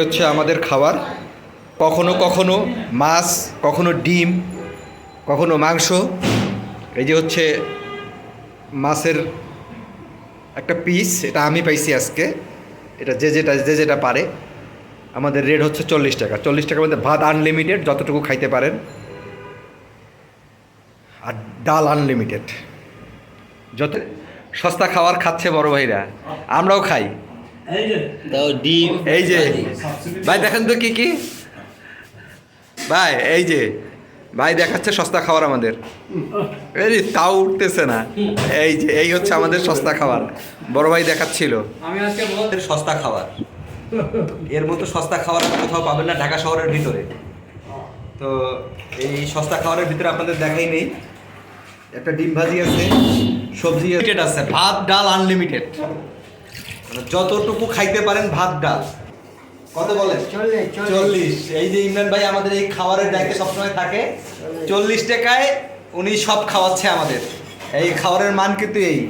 হচ্ছে আমাদের খাবার। কখনো কখনো মাছ, কখনো ডিম, কখনো মাংস। এই যে হচ্ছে মাছের একটা পিস এটা আমি পাইছি আজকে। এটা যে যেটা যে যেটা পারে। আমাদের রেট হচ্ছে চল্লিশ টাকা। চল্লিশ টাকার মধ্যে ভাত আনলিমিটেড যতটুকু খাইতে পারেন। আর ডাল আনলিমিটেড যত সস্তা খাবার খাচ্ছে বড় ভাইরা। আমরাও খাই। তাও ডিম। এই যে। ভাই দেখেন তো কি কি? ভাই এই যে। ভাই দেখাচ্ছে সস্তা খাবার আমাদের। এই তাও উঠতেছে না। এই যে এই হচ্ছে আমাদের সস্তা খাবার। বড় ভাই দেখাচ্ছিল। আমি আজকে সস্তা খাবার। এর মতো সস্তা খাবার আপনি কোথাও পাবেন না ঢাকা শহরের ভিতরে। তো এই সস্তা খাবারের ভিতরে আপনাদের দেখাই নেই। একটা ডিম ভাজি আছে সবজি আছে। আছে। ভাত ডাল আনলিমিটেড যতটুকু খাইতে পারেন ভাত ডাল। কত বলেন? চল্লিশ। এই যে ইমরান ভাই আমাদের এই খাবারের দায়িত্বে সবসময় থাকে। চল্লিশ টাকায় উনি সব খাওয়াচ্ছে আমাদের। এই খাবারের মান কিন্তু এই।